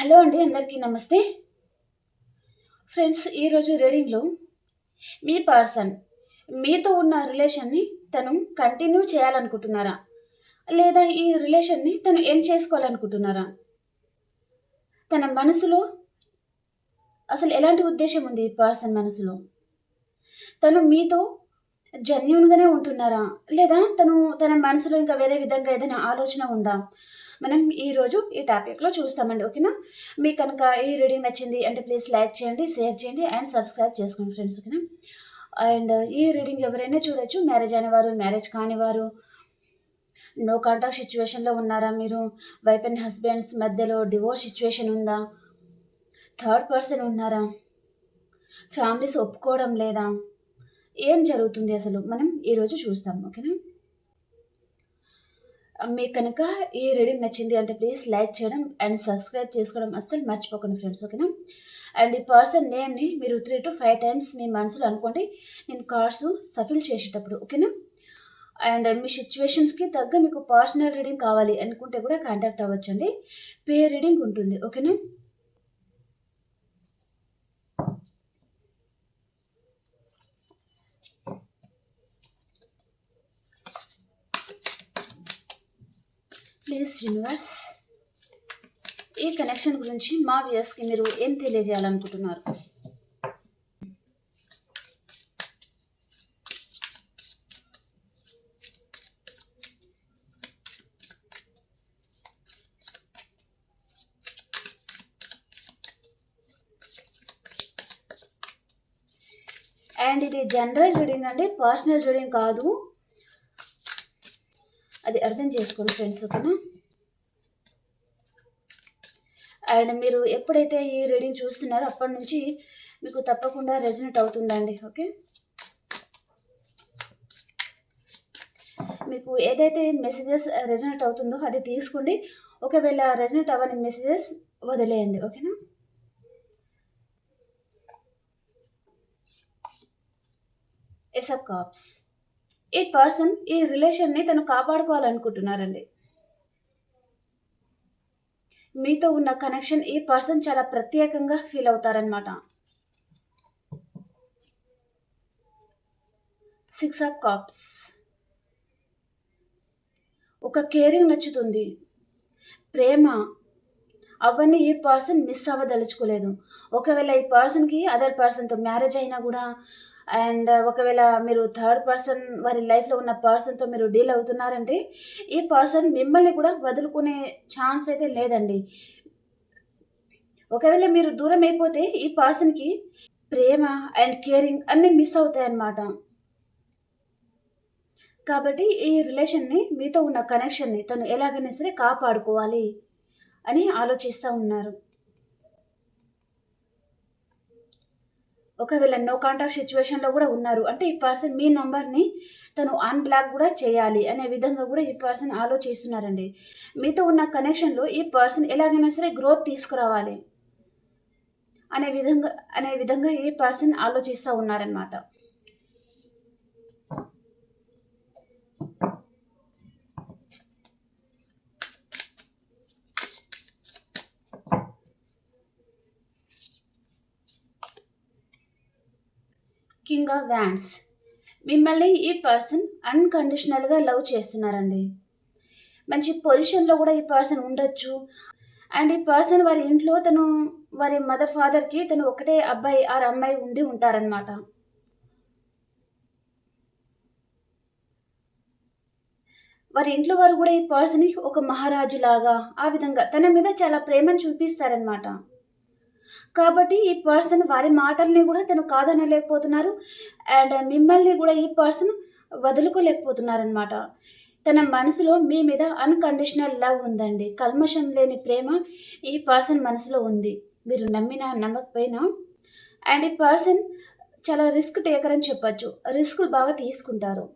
Hello అండి అందరికీ నమస్తే. ఫ్రెండ్స్ ఈరోజు రీడింగ్లో మీ పర్సన్ మీతో ఉన్న రిలేషన్ని తను కంటిన్యూ చేయాలనుకుంటున్నారా? లేదా ఈ రిలేషన్ని తను ఏం చేసుకోవాలనుకుంటున్నారా? తన మనసులో అసలు ఎలాంటి ఉద్దేశం ఉంది ఈ పర్సన్ మనసులో? తను మీతో జెన్యున్గానే ఉంటున్నారా? లేదా తను తన మనసులో ఇంకా వేరే విధంగా ఏదైనా ఆలోచన ఉందా? మనం ఈరోజు ఈ టాపిక్లో చూస్తామండి ఓకేనా మీకు కనుక ఈ రీడింగ్ నచ్చింది అంటే ప్లీజ్ లైక్ చేయండి షేర్ చేయండి అండ్ సబ్స్క్రైబ్ చేసుకోండి ఫ్రెండ్స్ ఓకేనా అండ్ ఈ రీడింగ్ ఎవరైనా చూడొచ్చు మ్యారేజ్ అనేవారు మ్యారేజ్ కానివారు నో కాంటాక్ట్ సిచ్యువేషన్లో ఉన్నారా మీరు? వైఫ్ అండ్ హస్బెండ్స్ మధ్యలో డివోర్స్ సిచ్యువేషన్ ఉందా? థర్డ్ పర్సన్ ఉన్నారా? ఫ్యామిలీస్ ఒప్పుకోవడం లేదా? ఏం జరుగుతుంది అసలు? మనం ఈరోజు చూస్తాం ఓకేనా మీకు కనుక ఈ రీడింగ్ నచ్చింది అంటే ప్లీజ్ లైక్ చేయడం అండ్ సబ్స్క్రైబ్ చేసుకోవడం అస్సలు మర్చిపోకండి ఫ్రెండ్స్ ఓకేనా అండ్ ఈ పర్సన్ నేమ్ని మీరు త్రీ టు ఫైవ్ టైమ్స్ మీ మనసులో అనుకోండి నేను కార్డ్స్ సఫిల్ చేసేటప్పుడు ఓకేనా అండ్ మీ సిచ్యువేషన్స్కి తగ్గ మీకు పర్సనల్ రీడింగ్ కావాలి అనుకుంటే కూడా కాంటాక్ట్ అవ్వచ్చండి. పే రీడింగ్ ఉంటుంది ఓకేనా ప్లీజ్ యూనివర్స్ ఈ కనెక్షన్ గురించి మా వ్యూయర్స్కి మీరు ఏం తెలియజేయాలనుకుంటున్నారు? అండ్ ఇది జనరల్ రీడింగ్ అండి పర్సనల్ రీడింగ్ కాదు. అది అర్థం చేసుకోండి ఫ్రెండ్స్ ఓకేనా? అండ్ మీరు ఎప్పుడైతే ఈ రీడింగ్ చూస్తున్నారో అప్పటి నుంచి మీకు తప్పకుండా రెజనేట్ అవుతుందండి ఓకే? మీకు ఏదైతే మెసేజెస్ రెజనేట్ అవుతుందో అది తీసుకోండి. ఒకవేళ రెజనేట్ అవ్వని మెసేజెస్ వదిలేయండి ఓకేనా? ఎస్ ఆఫ్ కాప్స్ ఈ పర్సన్ ఈ రిలేషన్ని తను కాపాడుకోవాలనుకుంటున్నారండి. మీతో ఉన్న కనెక్షన్ ఈ పర్సన్ చాలా ప్రత్యేకంగా ఫీల్ అవుతారనమాట సిక్స్ ఆఫ్ కాప్స్ ఒక కేరింగ్ నచ్చుతుంది. ప్రేమ. అవన్నీ ఈ పర్సన్ మిస్ అవ్వదలుచుకోలేదు. ఒకవేళ ఈ పర్సన్కి అదర్ పర్సన్తో మ్యారేజ్ అయినా కూడా అండ్ ఒకవేళ మీరు థర్డ్ పర్సన్ వారి లైఫ్లో ఉన్న పర్సన్తో మీరు డీల్ అవుతున్నారంటే ఈ పర్సన్ మిమ్మల్ని కూడా వదులుకునే ఛాన్స్ అయితే లేదండి. ఒకవేళ మీరు దూరం అయిపోతే ఈ పర్సన్కి ప్రేమ అండ్ కేరింగ్ అన్నీ మిస్ అవుతాయి అన్నమాట. కాబట్టి ఈ రిలేషన్ని మీతో ఉన్న కనెక్షన్ని తను ఎలాగైనా సరే కాపాడుకోవాలి అని ఆలోచిస్తూ ఉన్నారు. ఒకవేళ నో కాంటాక్ట్ సిచ్యువేషన్లో కూడా ఉన్నారు. అంటే ఈ పర్సన్ మీ నెంబర్ని తను అన్బ్లాక్ కూడా చేయాలి అనే విధంగా కూడా ఈ పర్సన్ ఆలోచిస్తున్నారండి. మీతో ఉన్న కనెక్షన్లో ఈ పర్సన్ ఎలాగైనా సరే గ్రోత్ తీసుకురావాలి అనే విధంగా అనే విధంగా ఈ పర్సన్ ఆలోచిస్తూ ఉన్నారనమాట కింగ్ ఆఫ్ వ్యాండ్స్ మిమ్మల్ని ఈ పర్సన్ అన్కండిషనల్గా లవ్ చేస్తున్నారండి. మంచి పొజిషన్లో కూడా ఈ పర్సన్ ఉండొచ్చు. అండ్ ఈ పర్సన్ వారి ఇంట్లో తను వారి మదర్ ఫాదర్కి తను ఒకటే అబ్బాయి ఆరు అమ్మాయి ఉండి ఉంటారనమాట వారి ఇంట్లో వారు కూడా ఈ పర్సన్ ఒక మహారాజు లాగా ఆ విధంగా తన మీద చాలా ప్రేమను చూపిస్తారనమాట కాబట్టి ఈ పర్సన్ వారి మాటల్ని కూడా తను కాదనలేకపోతున్నారు. అండ్ మిమ్మల్ని కూడా ఈ పర్సన్ వదులుకోలేకపోతున్నారనమాట తన మనసులో మీ మీద అన్కండిషనల్ లవ్ ఉందండి. కల్మషం లేని ప్రేమ ఈ పర్సన్ మనసులో ఉంది. మీరు నమ్మినా నమ్మకపోయినా. అండ్ ఈ పర్సన్ చాలా రిస్క్ టేకర్ అని చెప్పచ్చు. రిస్క్ బాగా తీసుకుంటారు.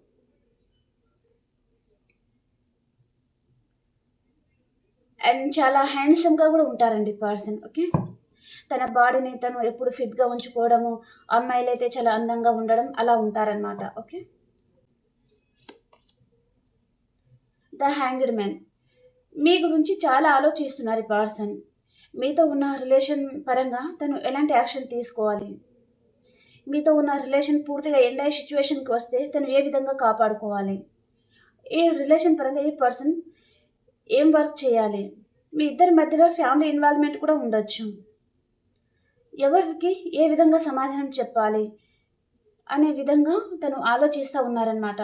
అండ్ చాలా హ్యాండ్సమ్గా కూడా ఉంటారండి పర్సన్ ఓకే తన బాడీని తను ఎప్పుడు ఫిట్గా ఉంచుకోవడము అమ్మాయిలు అయితే చాలా అందంగా ఉండడం అలా ఉంటారనమాట ఓకే? The hanged man. మీ గురించి చాలా ఆలోచిస్తున్నారు ఈ పర్సన్. మీతో ఉన్న రిలేషన్ పరంగా తను ఎలాంటి యాక్షన్ తీసుకోవాలి? మీతో ఉన్న రిలేషన్ పూర్తిగా ఎండ్ అయ్యే సిచ్యువేషన్కి వస్తే తను ఏ విధంగా కాపాడుకోవాలి? ఈ రిలేషన్ పరంగా ఈ పర్సన్ ఏం వర్క్ చేయాలి? మీ ఇద్దరి మధ్యలో ఫ్యామిలీ ఇన్వాల్వ్మెంట్ కూడా ఉండొచ్చు. ఎవరికి ఏ విధంగా సమాధానం చెప్పాలి అనే విధంగా తను ఆలోచిస్తూ ఉన్నారనమాట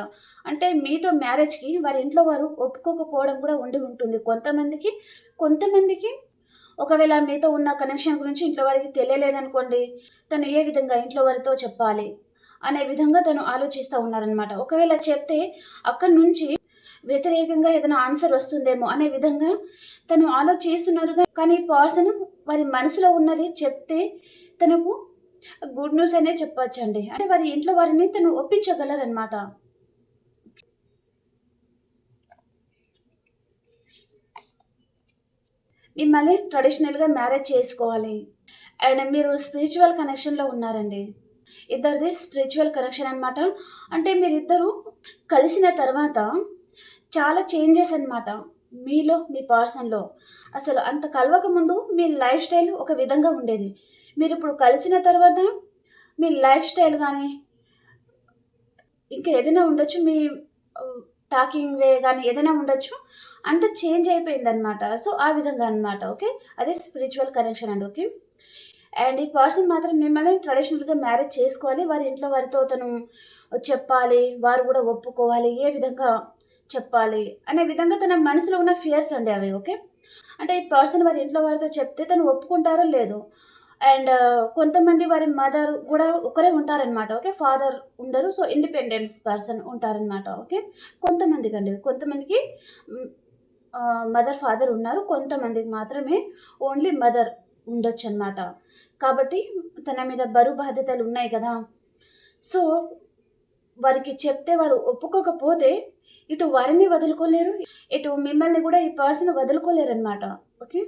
అంటే మీతో మ్యారేజ్కి వారి ఇంట్లో వారు ఒప్పుకోకపోవడం కూడా ఉండి ఉంటుంది. కొంతమందికి కొంతమందికి ఒకవేళ మీతో ఉన్న కనెక్షన్ గురించి ఇంట్లో వారికి తెలియలేదనుకోండి తను ఏ విధంగా ఇంట్లో వారితో చెప్పాలి అనే విధంగా తను ఆలోచిస్తూ ఉన్నారనమాట ఒకవేళ చెప్తే అక్కడి నుంచి వ్యతిరేకంగా ఏదైనా ఆన్సర్ వస్తుందేమో అనే విధంగా తను ఆలోచిస్తున్నారు కానీ పర్సన్ వారి మనసులో ఉన్నది చెప్తే తనకు గుడ్ న్యూస్ అనే చెప్పొచ్చండి. అంటే వారి ఇంట్లో వారిని తను ఒప్పించగలరనమాట మిమ్మల్ని ట్రెడిషనల్గా మ్యారేజ్ చేసుకోవాలి. అండ్ మీరు స్పిరిచువల్ కనెక్షన్లో ఉన్నారండి. ఇద్దరిది స్పిరిచువల్ కనెక్షన్ అనమాట అంటే మీరిద్దరూ కలిసిన తర్వాత చాలా చేంజెస్ అనమాట మీలో మీ పర్సన్లో అసలు అంత కలవక ముందు మీ లైఫ్ స్టైల్ ఒక విధంగా ఉండేది. మీరు ఇప్పుడు కలిసిన తర్వాత మీ లైఫ్ స్టైల్ కానీ ఇంకా ఏదైనా ఉండొచ్చు మీ టాకింగ్ వే కానీ ఏదైనా ఉండొచ్చు అంత చేంజ్ అయిపోయిందనమాట సో ఆ విధంగా అనమాట ఓకే? అదే స్పిరిచువల్ కనెక్షన్ అండి ఓకే? అండ్ ఈ పర్సన్ మాత్రం మిమ్మల్ని ట్రెడిషనల్గా మ్యారేజ్ చేసుకోవాలి. వారి ఇంట్లో వారితో తను చెప్పాలి వారు కూడా ఒప్పుకోవాలి ఏ విధంగా చెప్పాలి అనే విధంగా తన మనసులో ఉన్న ఫియర్స్ అండి అవి ఓకే అంటే ఈ పర్సన్ వారి ఇంట్లో వారితో చెప్తే తను ఒప్పుకుంటారో లేదు? అండ్ uh, కొంతమంది వారి మదర్ కూడా ఒకరే ఉంటారనమాట ఓకే ఫాదర్ ఉండరు సో ఇండిపెండెన్స్ పర్సన్ ఉంటారనమాట ఓకే కొంతమందికి అండి కొంతమందికి మదర్ ఫాదర్ ఉన్నారు కొంతమందికి మాత్రమే ఓన్లీ మదర్ ఉండొచ్చు అనమాట కాబట్టి తన మీద బరువు బాధ్యతలు ఉన్నాయి కదా? సో వారికి చెప్తే వారు ఒప్పుకోకపోతే ఇటు వారిని వదులుకోలేరు ఇటు మిమ్మల్ని కూడా ఈ పర్సన్ వదులుకోలేరు అనమాట ఓకే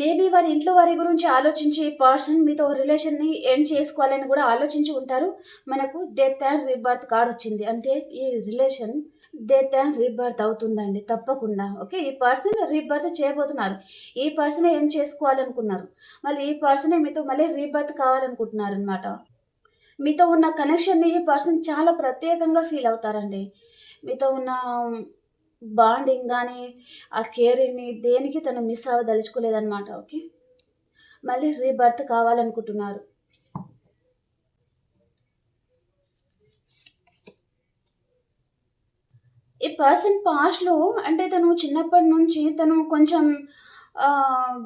మేబీ వారి ఇంట్లో వారి గురించి ఆలోచించి పర్సన్ మీతో రిలేషన్ని ఎండ్ చేసుకోవాలని కూడా ఆలోచించి ఉంటారు. మనకు డెత్ అండ్ రీబర్త్ కార్డ్ వచ్చింది. అంటే ఈ రిలేషన్ డెత్ అండ్ రీబర్త్ అవుతుందండి తప్పకుండా. ఓకే ఈ పర్సన్ రీబర్త్ చేయబోతున్నారు. ఈ పర్సన్ ఏం చేసుకోవాలనుకున్నారు. మళ్ళీ ఈ పర్సనే మీతో మళ్ళీ రీబర్త్ కావాలనుకుంటున్నారు అనమాట మీతో ఉన్న కనెక్షన్ని ఈ పర్సన్ చాలా ప్రత్యేకంగా ఫీల్ అవుతారండి. మీతో ఉన్న బాండింగ్ కానీ ఆ కేరింగ్ని దేనికి తను మిస్ అవ్వదలుచుకోలేదన్నమాట ఓకే? మళ్ళీ రీబర్త్ కావాలనుకుంటున్నారు. ఈ పర్సన్ పాస్ట్లో అంటే తను చిన్నప్పటి నుంచి తను కొంచెం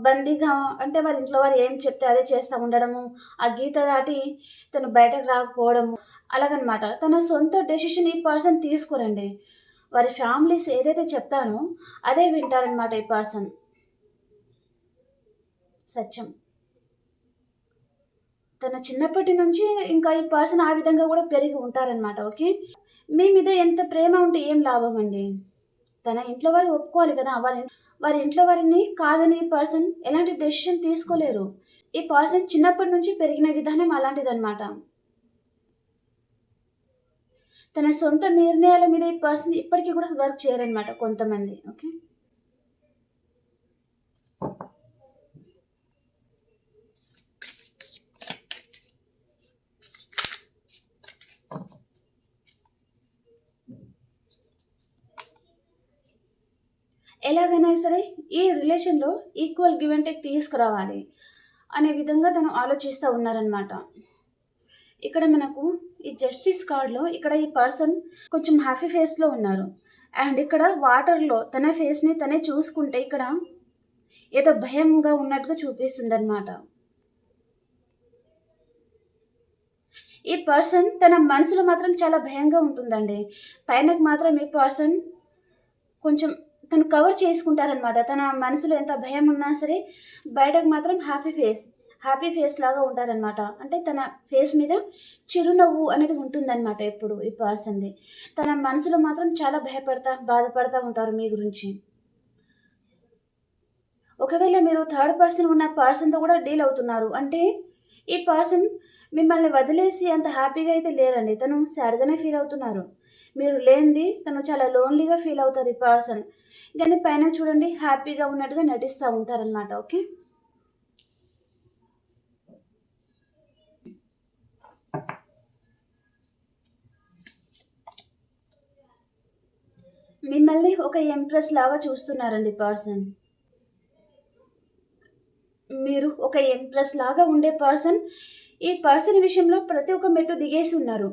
బందీగా అంటే వాళ్ళ ఇంట్లో వారు ఏం చెప్తే అదే చేస్తూ ఉండడము ఆ గీత దాటి తను బయటకు రాకపోవడము అలాగనమాట. తన సొంత డెసిషన్ ఈ పర్సన్ తీసుకోరండి. వారి ఫ్యామిలీస్ ఏదైతే చెప్తానో అదే వింటారనమాట ఈ పర్సన్. సత్యం. తన చిన్నప్పటి నుంచి ఇంకా ఈ పర్సన్ ఆ విధంగా కూడా పెరిగి ఉంటారనమాట ఓకే? మీ మీద ఎంత ప్రేమ ఉంటే ఏం లాభం అండి? తన ఇంట్లో వారు ఒప్పుకోవాలి కదా వారి వారి ఇంట్లో వారిని కాదని పర్సన్ ఎలాంటి డెసిషన్ తీసుకోలేరు. ఈ పర్సన్ చిన్నప్పటి నుంచి పెరిగిన విధానం అలాంటిదన్నమాట. తన సొంత నిర్ణయాల మీద ఈ పర్సన్ ఇప్పటికీ కూడా వర్క్ చేయరనమాట కొంతమంది ఓకే? ఎలాగైనా సరే ఈ రిలేషన్లో ఈక్వల్ గివ్ అండ్ టేక్ తీసుకురావాలి అనే విధంగా తను ఆలోచిస్తూ ఉన్నారనమాట ఇక్కడ మనకు ఈ జస్టిస్ కార్డ్లో ఇక్కడ ఈ పర్సన్ కొంచెం హ్యాపీ ఫేస్లో ఉన్నారు. అండ్ ఇక్కడ వాటర్లో తన ఫేస్ని తనే చూసుకుంటే ఇక్కడ ఏదో భయంగా ఉన్నట్టుగా చూపిస్తుంది అనమాట ఈ పర్సన్ తన మనసులో మాత్రం చాలా భయంగా ఉంటుందండి. పైనకు మాత్రం ఈ పర్సన్ కొంచెం తను కవర్ చేసుకుంటారనమాట తన మనసులో ఎంత భయం ఉన్నా సరే బయటకు మాత్రం హ్యాపీ ఫేస్ హ్యాపీ ఫేస్ లాగా ఉంటారనమాట అంటే తన ఫేస్ మీద చిరునవ్వు అనేది ఉంటుందన్నమాట ఎప్పుడు ఈ పర్సన్ది తన మనసులో మాత్రం చాలా భయపడతా బాధపడతా ఉంటారు మీ గురించి. ఒకవేళ మీరు థర్డ్ పర్సన్ ఉన్న పర్సన్తో కూడా డీల్ అవుతున్నారు అంటే ఈ పర్సన్ మిమ్మల్ని వదిలేసి అంత హ్యాపీగా అయితే లేరండి. తను సాడ్గానే ఫీల్ అవుతున్నారు. మీరు లేనిది తను చాలా లోన్లీగా ఫీల్ అవుతారు ఈ పర్సన్ కానీ పైన చూడండి హ్యాపీగా ఉన్నట్టుగా నటిస్తూ ఉంటారనమాట ఓకే మిమ్మల్ని ఒక ఎంప్రెస్ లాగా చూస్తున్నారండి పర్సన్. మీరు ఒక ఎంప్రెస్ లాగా ఉండే పర్సన్ ఈ పర్సన్ విషయంలో ప్రతి ఒక్క మెట్టు దిగేసి ఉన్నారు.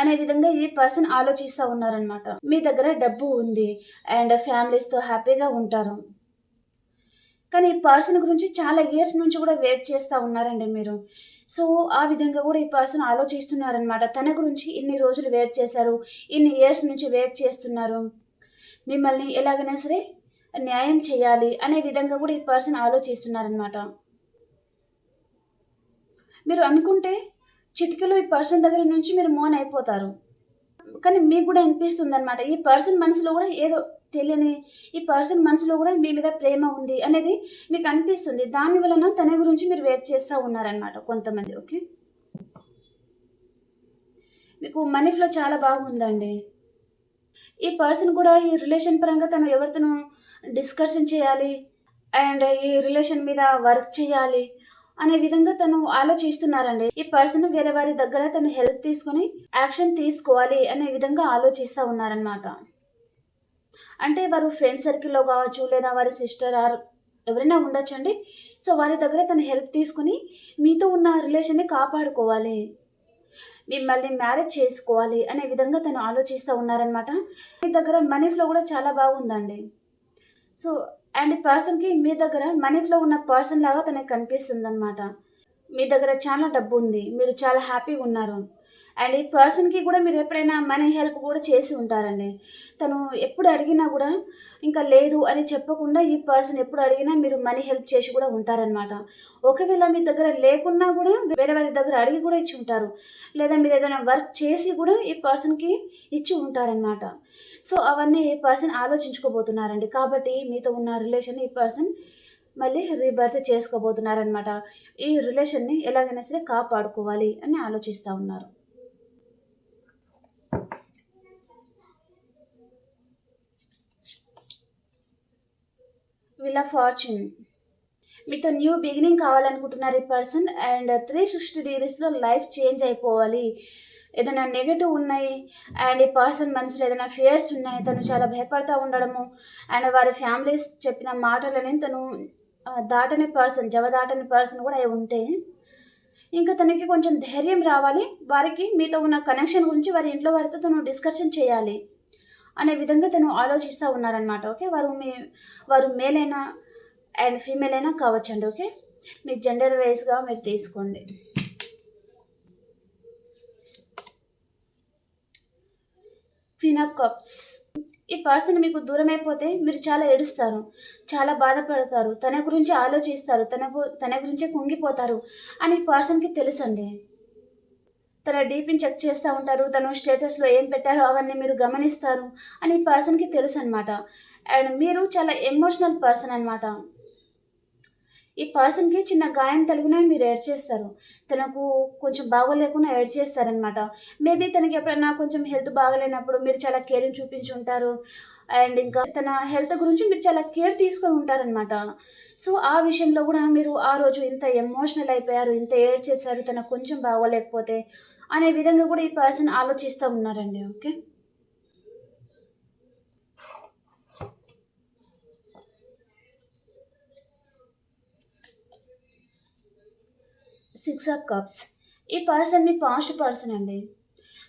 అనే విధంగా ఈ పర్సన్ ఆలోచిస్తూ ఉన్నారనమాట మీ దగ్గర డబ్బు ఉంది అండ్ ఫ్యామిలీస్తో హ్యాపీగా ఉంటారు. కానీ ఈ పర్సన్ గురించి చాలా ఇయర్స్ నుంచి కూడా వెయిట్ చేస్తూ ఉన్నారండి మీరు. సో ఆ విధంగా కూడా ఈ పర్సన్ ఆలోచిస్తున్నారనమాట తన గురించి ఇన్ని రోజులు వెయిట్ చేశారు ఇన్ని ఇయర్స్ నుంచి వెయిట్ చేస్తున్నారు. మిమ్మల్ని ఎలాగైనా సరే న్యాయం చేయాలి అనే విధంగా కూడా ఈ పర్సన్ ఆలోచిస్తున్నారనమాట మీరు అనుకుంటే చిటికలో ఈ పర్సన్ దగ్గర నుంచి మీరు మోన్ అయిపోతారు కానీ మీకు కూడా అనిపిస్తుంది అనమాట ఈ పర్సన్ మనసులో కూడా ఏదో తెలియని ఈ పర్సన్ మనసులో కూడా మీ మీద ప్రేమ ఉంది అనేది మీకు అనిపిస్తుంది. దాని వలన తన గురించి మీరు వెయిట్ చేస్తూ ఉన్నారనమాట కొంతమంది ఓకే? మీకు మనీ ఫ్లో చాలా బాగుందండి. ఈ పర్సన్ కూడా ఈ రిలేషన్ పరంగా తను ఎవరితోనూ డిస్కషన్ చేయాలి అండ్ ఈ రిలేషన్ మీద వర్క్ చేయాలి అనే విధంగా తను ఆలోచిస్తున్నారండి. ఈ పర్సన్ వేరే వారి దగ్గర తను హెల్ప్ తీసుకొని యాక్షన్ తీసుకోవాలి అనే విధంగా ఆలోచిస్తూ ఉన్నారనమాట అంటే వారు ఫ్రెండ్ సర్కిల్లో కావచ్చు లేదా వారి సిస్టర్ ఆర్ ఎవరైనా ఉండొచ్చండి. సో వారి దగ్గర తను హెల్ప్ తీసుకుని మీతో ఉన్న రిలేషన్ని కాపాడుకోవాలి. మిమ్మల్ని మ్యారేజ్ చేసుకోవాలి అనే విధంగా తను ఆలోచిస్తూ ఉన్నారనమాట మీ దగ్గర మనీ ఫ్లో కూడా చాలా బాగుందండి. సో అండ్ పర్సన్కి మీ దగ్గర మనీ ఫ్లో ఉన్న పర్సన్ లాగా తనకి కనిపిస్తుంది అనమాట మీ దగ్గర చాలా డబ్బు ఉంది. మీరు చాలా హ్యాపీగా ఉన్నారు. అండ్ ఈ పర్సన్కి కూడా మీరు ఎప్పుడైనా మనీ హెల్ప్ కూడా చేసి ఉంటారండి. తను ఎప్పుడు అడిగినా కూడా ఇంకా లేదు అని చెప్పకుండా ఈ పర్సన్ ఎప్పుడు అడిగినా మీరు మనీ హెల్ప్ చేసి కూడా ఉంటారనమాట ఒకవేళ మీ దగ్గర లేకున్నా కూడా వేరే వారి దగ్గర అడిగి కూడా ఇచ్చి ఉంటారు. లేదా మీరు ఏదైనా వర్క్ చేసి కూడా ఈ పర్సన్కి ఇచ్చి ఉంటారనమాట సో అవన్నీ ఈ పర్సన్ ఆలోచించుకోబోతున్నారండి. కాబట్టి మీతో ఉన్న రిలేషన్ ఈ పర్సన్ మళ్ళీ రీబర్త్ చేసుకోబోతున్నారనమాట ఈ రిలేషన్ని ఎలాగైనా సరే కాపాడుకోవాలి అని ఆలోచిస్తూ ఉన్నారు. వీళ్ళ ఫార్చ్యూన్ మీతో న్యూ బిగినింగ్ కావాలనుకుంటున్నారు ఈ పర్సన్ అండ్ త్రీ సిక్స్టీ డిగ్రీస్లో లైఫ్ చేంజ్ అయిపోవాలి. ఏదైనా నెగటివ్ ఉన్నాయి అండ్ ఈ పర్సన్ మనసులో ఏదైనా ఫియర్స్ ఉన్నాయి తను చాలా భయపడతా ఉండడము అండ్ వారి ఫ్యామిలీస్ చెప్పిన మాటలని తను దాటని పర్సన్ జవ దాటని పర్సన్ కూడా అయి ఉంటే ఇంకా తనకి కొంచెం ధైర్యం రావాలి. వారికి మీతో ఉన్న కనెక్షన్ గురించి వారి ఇంట్లో వారితో తను డిస్కషన్ చేయాలి. అనే విధంగా తను ఆలోచిస్తూ ఉన్నారనమాట ఓకే? వారు మీ వారు మేల్ అయినా అండ్ ఫీమేల్ అయినా కావచ్చండి ఓకే? మీ జెండర్ వైజ్గా మీరు తీసుకోండి. ఫినప్ కప్స్ ఈ పర్సన్ మీకు దూరం అయిపోతే మీరు చాలా ఏడుస్తారు చాలా బాధపడతారు తన గురించి ఆలోచిస్తారు తన తన గురించే కుంగిపోతారు అని పర్సన్కి తెలుసండి. తన డీపీని చెక్ చేస్తూ ఉంటారు. తను స్టేటస్లో ఏం పెట్టారో అవన్నీ మీరు గమనిస్తారు అని పర్సన్కి తెలుసు అనమాట అండ్ మీరు చాలా ఎమోషనల్ పర్సన్ అనమాట ఈ పర్సన్కి చిన్న గాయం తగిలినా మీరు ఏడ్ చేస్తారు. తనకు కొంచెం బాగోలేకుండా ఏడ్ చేస్తారనమాట మేబీ తనకి ఎప్పుడైనా కొంచెం హెల్త్ బాగలేనప్పుడు మీరు చాలా కేరింగ్ చూపించి ఉంటారు. అండ్ ఇంకా తన హెల్త్ గురించి మీరు చాలా కేర్ తీసుకొని ఉంటారనమాట సో ఆ విషయంలో కూడా మీరు ఆ రోజు ఇంత ఎమోషనల్ అయిపోయారు ఇంత ఏడ్ చేశారు తనకు కొంచెం బాగోలేకపోతే అనే విధంగా కూడా ఈ పర్సన్ ఆలోచిస్తూ ఉన్నారండి. ఓకే? Six of cups. ఈ పర్సన్ మీ పాస్ట్ పర్సన్ అండి.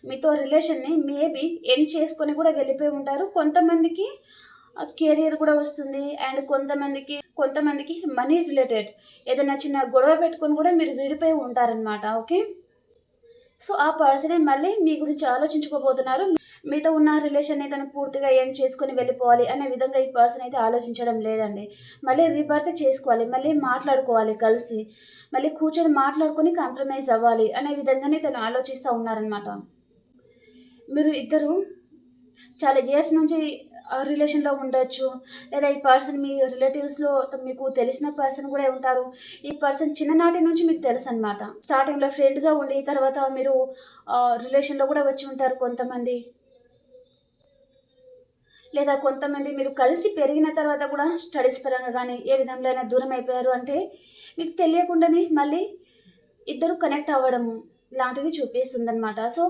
మీతో రిలేషన్ని మేబీ ఎండ్ చేసుకొని కూడా వెళ్ళిపోయి ఉంటారు. కొంతమందికి కెరియర్ కూడా వస్తుంది అండ్ కొంతమందికి కొంతమందికి మనీ రిలేటెడ్ ఏదైనా చిన్న గొడవ పెట్టుకొని కూడా మీరు విడిపోయి ఉంటారనమాట ఓకే? సో ఆ పర్సనే మళ్ళీ మీ గురించి ఆలోచించుకోబోతున్నారు. మీతో ఉన్న రిలేషన్ని తను పూర్తిగా ఎండ్ చేసుకొని వెళ్ళిపోవాలి అనే విధంగా ఈ పర్సన్ అయితే ఆలోచించడం లేదండి. మళ్ళీ రీబర్త్ చేసుకోవాలి మళ్ళీ మాట్లాడుకోవాలి కలిసి మళ్ళీ కూర్చొని మాట్లాడుకొని కాంప్రమైజ్ అవ్వాలి అనే విధంగానే తను ఆలోచిస్తూ ఉన్నారనమాట మీరు ఇద్దరు చాలా ఇయర్స్ నుంచి రిలేషన్లో ఉండొచ్చు. లేదా ఈ పర్సన్ మీ రిలేటివ్స్లో మీకు తెలిసిన పర్సన్ కూడా ఉంటారు. ఈ పర్సన్ చిన్ననాటి నుంచి మీకు తెలుసు అనమాట స్టార్టింగ్లో ఫ్రెండ్గా ఉండి తర్వాత మీరు రిలేషన్లో కూడా వచ్చి ఉంటారు కొంతమంది. లేదా కొంతమంది మీరు కలిసి పెరిగిన తర్వాత కూడా స్టడీస్ పరంగా కానీ ఏ విధంలో అయినా దూరం అయిపోయారు అంటే మీకు తెలియకుండానే మళ్ళీ ఇద్దరు కనెక్ట్ అవ్వడము లాంటిది చూపిస్తుంది అనమాట సో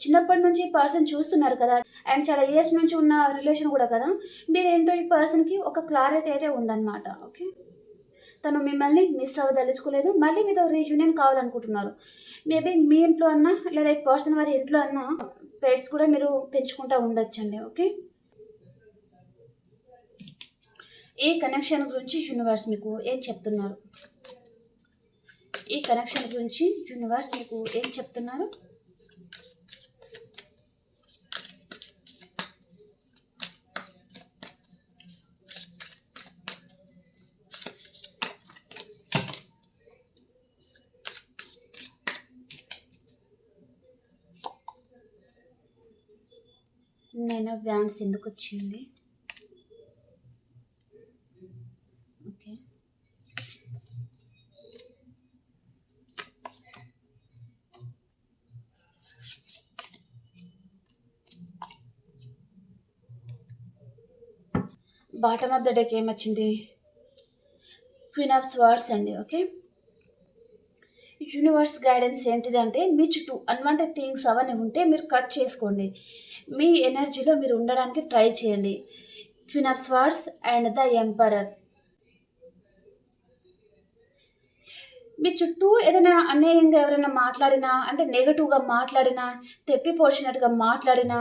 చిన్నప్పటి నుంచి ఈ పర్సన్ చూస్తున్నారు కదా అండ్ చాలా ఇయర్స్ నుంచి ఉన్న రిలేషన్ కూడా కదా మీరేంటో ఈ పర్సన్కి ఒక క్లారిటీ అయితే ఉందన్నమాట. ఓకే? తను మిమ్మల్ని మిస్ అవ్వదలుచుకోలేదు మళ్ళీ మీతో రీయూనియన్ కావాలనుకుంటున్నారు. మేబీ మీ ఇంట్లో అన్నా లేదా ఈ పర్సన్ వారి ఇంట్లో అన్నా పెట్స్ కూడా మీరు పెంచుకుంటూ ఉండొచ్చండి. ఓకే? ఈ కనెక్షన్ గురించి యూనివర్స్ మీకు ఏం చెప్తున్నారు? ఈ కనెక్షన్ గురించి యూనివర్స్ మీకు ఏం చెప్తున్నారు? నేను వ్యాన్స్ ఎందుకు వచ్చింది okay bottom of the deck ఏమొచ్చింది క్వీన్ ఆఫ్ స్వార్డ్స్ అండి ఓకే యూనివర్స్ గైడెన్స్ ఏంటిది అంటే మీ చుట్టూ అన్వాంటెడ్ థింగ్స్ అవన్నీ ఉంటే మీరు కట్ చేసుకోండి. మీ ఎనర్జీలో మీరు ఉండడానికి ట్రై చేయండి. Queen of swords and the emperor మీ చుట్టూ ఏదైనా అన్యాయంగా ఎవరైనా మాట్లాడినా అంటే నెగటివ్గా మాట్లాడినా తెప్పిపోసినట్టుగా మాట్లాడినా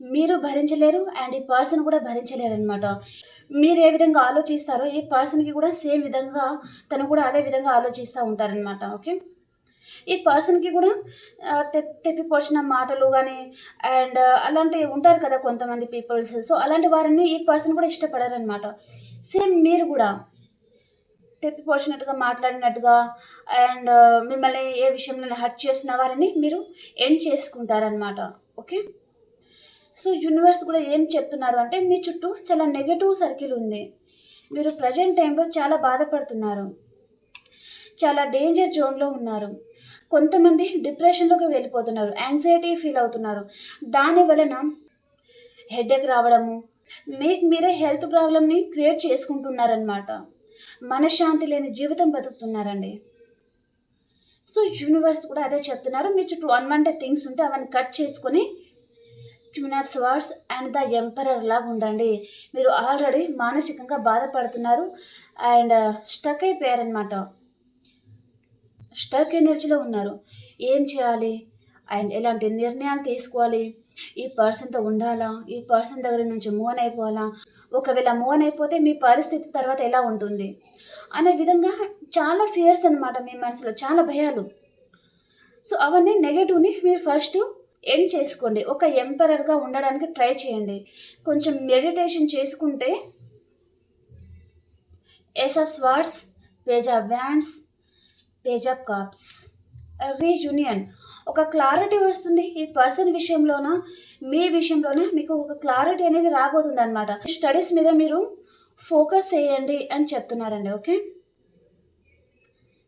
మీరు భరించలేరు అండ్ ఈ పర్సన్ కూడా భరించలేరు అనమాట మీరు ఏ విధంగా ఆలోచిస్తారో ఈ పర్సన్కి కూడా సేమ్ విధంగా తను కూడా అదే విధంగా ఆలోచిస్తూ ఉంటారనమాట ఓకే ఈ పర్సన్కి కూడా తెప్పి తె తెప్పిపోసిన మాటలు కానీ అండ్ అలాంటివి ఉంటారు కదా కొంతమంది పీపుల్స్ సో అలాంటి వారిని ఈ పర్సన్ కూడా ఇష్టపడరు అనమాట సేమ్ మీరు కూడా తెప్పిపోసినట్టుగా మాట్లాడినట్టుగా అండ్ మిమ్మల్ని ఏ విషయంలో హర్ట్ చేసిన వారిని మీరు ఎండ్ చేసుకుంటారనమాట ఓకే సో యూనివర్స్ కూడా ఏం చెప్తున్నారు అంటే మీ చుట్టూ చాలా నెగటివ్ సర్కిల్ ఉంది. మీరు ప్రజెంట్ టైంలో చాలా బాధపడుతున్నారు. చాలా డేంజర్ జోన్లో ఉన్నారు. కొంతమంది డిప్రెషన్లోకి వెళ్ళిపోతున్నారు. యాంగ్జైటీ ఫీల్ అవుతున్నారు. దాని వలన హెడేక్ రావడము మీకు మీరే హెల్త్ ప్రాబ్లమ్ని క్రియేట్ చేసుకుంటున్నారనమాట మనశ్శాంతి లేని జీవితం బతుకుతున్నారండి. సో యూనివర్స్ కూడా అదే చెప్తున్నారు. మీ చుట్టూ అన్వాంటెడ్ థింగ్స్ ఉంటే అవన్నీ కట్ చేసుకొని queen of and the emperor లాగా ఉండండి. మీరు ఆల్రెడీ మానసికంగా బాధపడుతున్నారు అండ్ uh, స్టక్ అయిపోయారనమాట స్టక్ ఎనర్జీలో ఉన్నారు. ఏం చేయాలి? అండ్ ఎలాంటి నిర్ణయాలు తీసుకోవాలి? ఈ పర్సన్తో ఉండాలా? ఈ పర్సన్ దగ్గర నుంచి మూవ్ అయిపోవాలా? ఒకవేళ మూవ్ అయిపోతే మీ పరిస్థితి తర్వాత ఎలా ఉంటుంది? అనే విధంగా చాలా ఫియర్స్ అనమాట మీ మనసులో చాలా భయాలు. సో అవన్నీ నెగటివ్ని మీరు ఫస్ట్ ఎండ్ చేసుకోండి. ఒక ఎంపరర్గా ఉండడానికి ట్రై చేయండి. కొంచెం మెడిటేషన్ చేసుకుంటే ace of swords page of wands page of cups reunion ఒక క్లారిటీ వస్తుంది ఈ పర్సన్ విషయంలోన? మీ విషయంలోనే? మీకు ఒక క్లారిటీ అనేది రాబోతుంది అనమాట స్టడీస్ మీద మీరు ఫోకస్ చేయండి అని చెప్తున్నారండి ఓకే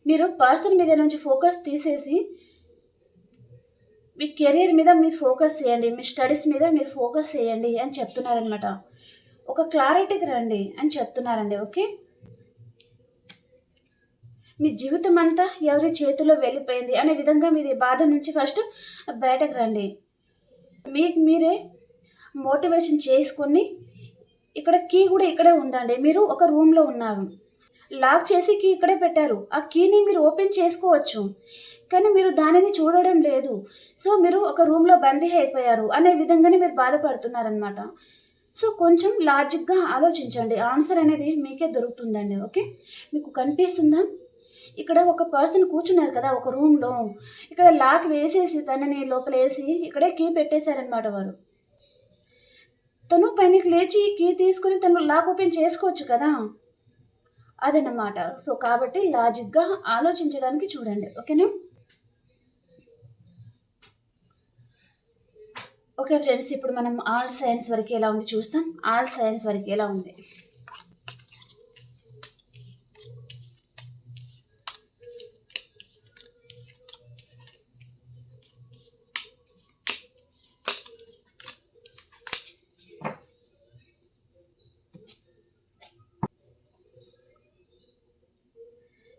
మీరు పర్సన్ మీద నుంచి ఫోకస్ తీసేసి మీ కెరీర్ మీద మీరు ఫోకస్ చేయండి మీ స్టడీస్ మీద మీరు ఫోకస్ చేయండి అని చెప్తున్నారనమాట ఒక క్లారిటీకి రండి అని చెప్తున్నారండి ఓకే? మీ జీవితం అంతా ఎవరి చేతిలో వెళ్ళిపోయింది అనే విధంగా మీరు ఈ బాధ నుంచి ఫస్ట్ బయటకు రండి. మీకు మీరే మోటివేషన్ చేసుకొని ఇక్కడ కీ కూడా ఇక్కడే ఉందండి. మీరు ఒక రూమ్లో ఉన్నారు. లాక్ చేసి కీ ఇక్కడే పెట్టారు. ఆ కీని మీరు ఓపెన్ చేసుకోవచ్చు. కానీ మీరు దానిని చూడడం లేదు. సో మీరు ఒక రూమ్లో బందీ అయిపోయారు అనే విధంగానే మీరు బాధపడుతున్నారనమాట సో కొంచెం లాజిక్గా ఆలోచించండి. ఆన్సర్ అనేది మీకే దొరుకుతుందండి. ఓకే? మీకు కనిపిస్తుందా? ఇక్కడ ఒక పర్సన్ కూర్చున్నారు కదా ఒక రూమ్లో. ఇక్కడ లాక్ వేసేసి తనని లోపల వేసి ఇక్కడే కీ పెట్టేశారనమాట వారు. తను పైనకి లేచి కీ తీసుకుని తను లాక్ ఓపెన్ చేసుకోవచ్చు కదా? అదనమాట సో కాబట్టి లాజిక్గా ఆలోచించడానికి చూడండి. ఓకేనా? ఓకే ఫ్రెండ్స్ ఇప్పుడు మనం ఆల్ సైన్స్ వరకు ఎలా ఉంది చూస్తాం. ఆల్ సైన్స్ వరకు ఎలా ఉంది?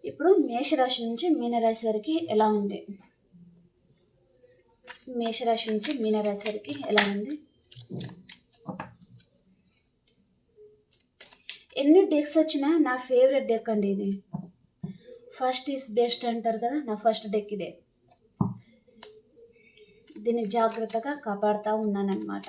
ఇప్పుడు మేషరాశి నుంచి మీనరాశి వరకు ఎలా ఉంది? మేషరాశి నుంచి మీనరాశి వరకు ఎలా ఉంది? ఎన్ని డెక్స్ వచ్చినా నా ఫేవరెట్ డెక్ అండి ఇది. ఫస్ట్ ఈస్ బెస్ట్ అంటారు కదా నా ఫస్ట్ డెక్ ఇదే. దీన్ని జాగ్రత్తగా కాపాడుతూ ఉన్నానన్నమాట.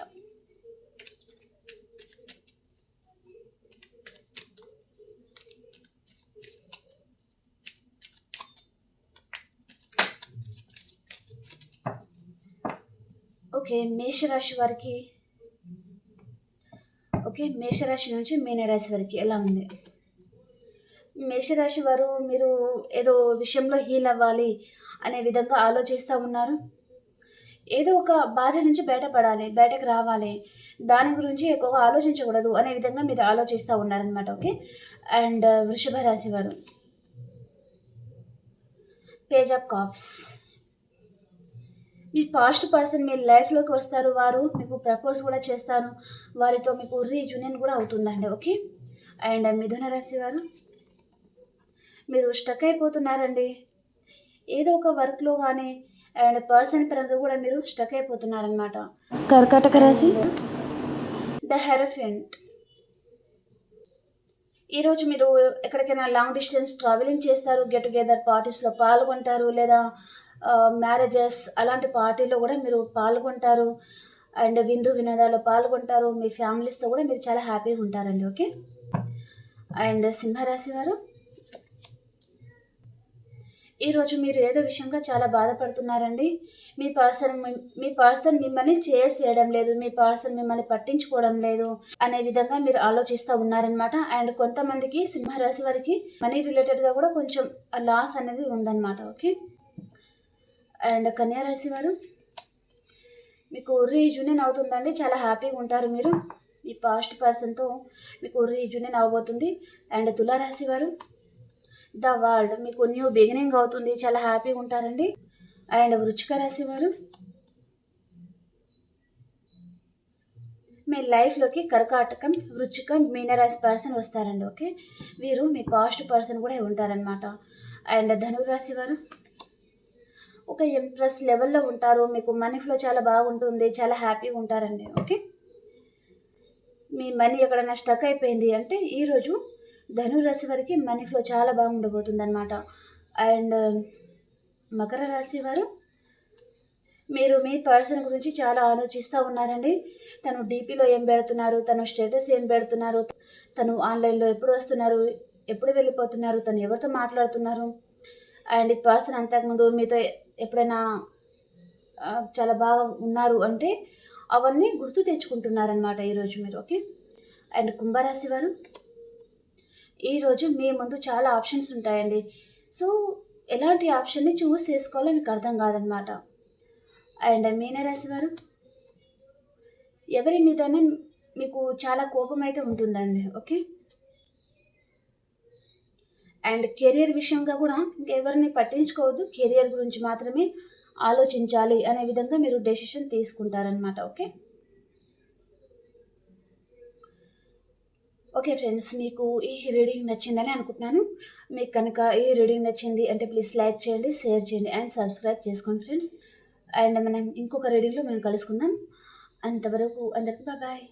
ఓకే మేషరాశి వారికి. ఓకే మేషరాశి నుంచి మీనరాశి వారికి ఎలా ఉంది? మేషరాశి వారు మీరు ఏదో విషయంలో హీల్ అవ్వాలి అనే విధంగా ఆలోచిస్తూ ఉన్నారు. ఏదో ఒక బాధ నుంచి బయటపడాలి బయటకు రావాలి. దాని గురించి ఎక్కువగా ఆలోచించకూడదు అనే విధంగా మీరు ఆలోచిస్తూ ఉన్నారనమాట ఓకే? అండ్ వృషభ రాశి వారు. Page of cups. Me past person మీ లైఫ్లోకి వస్తారు వారు మీకు ప్రపోజ్ కూడా చేస్తారు వారితో మీకు రీయూనియన్ కూడా అవుతుందండి ఓకే? అండ్ మిథున రాశి వారు మీరు స్టక్ అయిపోతున్నారండి. ఏదో ఒక వర్క్లో కానీ అండ్ పర్సన్ పరంగా కూడా మీరు స్టక్ అయిపోతున్నారనమాట కర్కాటక రాశి? ద హెరఫెంట్ ఈరోజు మీరు ఎక్కడికైనా లాంగ్ డిస్టెన్స్ ట్రావెలింగ్ చేస్తారు గెట్ టుగెదర్ పార్టీస్లో పాల్గొంటారు లేదా మ్యారేజెస్ అలాంటి పార్టీలో కూడా మీరు పాల్గొంటారు. అండ్ విందు వినోదాల్లో పాల్గొంటారు. మీ ఫ్యామిలీస్తో కూడా మీరు చాలా హ్యాపీగా ఉంటారండి. ఓకే అండ్ సింహరాశి వారు ఈరోజు మీరు ఏదో విషయంగా చాలా బాధపడుతున్నారండి. మీ పర్సన్ మీ పర్సన్ మిమ్మల్ని చేసేయడం లేదు. మీ పర్సన్ మిమ్మల్ని పట్టించుకోవడం లేదు అనే విధంగా మీరు ఆలోచిస్తూ ఉన్నారనమాట అండ్ కొంతమందికి సింహరాశి వారికి మనీ రిలేటెడ్గా కూడా కొంచెం లాస్ అనేది ఉందన్నమాట. ఓకే అండ్ కన్యారాశి వారు మీకు రీయూనియన్ అవుతుందండి. చాలా హ్యాపీగా ఉంటారు మీరు. మీ పాస్ట్ పర్సన్తో మీకు రీయూనియన్ అవ్వబోతుంది అండ్ తులారాశి వారు ద వరల్డ్ మీకు న్యూ బిగినింగ్ అవుతుంది. చాలా హ్యాపీగా ఉంటారండి. అండ్ వృచ్చిక రాశి వారు మీ లైఫ్లోకి కర్కాటకం వృచ్చికం మీనరాశి పర్సన్ వస్తారండి. ఓకే వీరు మీ పాస్ట్ పర్సన్ కూడా ఉంటారనమాట అండ్ ధనురాశి వారు ఒక ఎంప్రెస్ లెవెల్లో ఉంటారు. మీకు మనీ ఫ్లో చాలా బాగుంటుంది. చాలా హ్యాపీగా ఉంటారండి. ఓకే మీ మనీ ఎక్కడైనా స్టక్ అయిపోయింది అంటే ఈరోజు ధనురాశి వారికి మనీ ఫ్లో చాలా బాగుండబోతుంది అనమాట అండ్ um, మకర రాశి వారు మీరు మీ పర్సన్ గురించి చాలా ఆలోచిస్తూ ఉన్నారండి. తను డీపీలో ఏం పెడుతున్నారు? తను స్టేటస్ ఏం పెడుతున్నారు? తను ఆన్లైన్లో ఎప్పుడు వస్తున్నారు? ఎప్పుడు వెళ్ళిపోతున్నారు? తను ఎవరితో మాట్లాడుతున్నారు? అండ్ ఈ పర్సన్ అంతకుముందు మీతో ఎప్పుడైనా చాలా బాగా ఉన్నారు అంటే అవన్నీ గుర్తు తెచ్చుకుంటున్నారనమాట ఈరోజు మీరు ఓకే? అండ్ కుంభరాశి వారు ఈరోజు మీ ముందు చాలా ఆప్షన్స్ ఉంటాయండి. సో ఎలాంటి ఆప్షన్ని చూస్ చేసుకోవాలో మీకు అర్థం కాదనమాట అండ్ మీనరాశి వారు ఎవరి మీదనే మీకు చాలా కోపం అయితే ఉంటుందండి ఓకే? అండ్ కెరియర్ విషయంగా కూడా ఇంకెవరిని పట్టించుకోవద్దు. కెరియర్ గురించి మాత్రమే ఆలోచించాలి అనే విధంగా మీరు డెసిషన్ తీసుకుంటారనమాట ఓకే? ఓకే ఫ్రెండ్స్ మీకు ఈ రీడింగ్ నచ్చిందని అనుకుంటున్నాను. మీకు కనుక ఈ రీడింగ్ నచ్చింది అంటే ప్లీజ్ లైక్ చేయండి షేర్ చేయండి అండ్ సబ్స్క్రైబ్ చేసుకోండి ఫ్రెండ్స్. అండ్ మనం ఇంకొక రీడింగ్లో మనం కలుసుకుందాం. అంతవరకు అందరికీ బాయ్.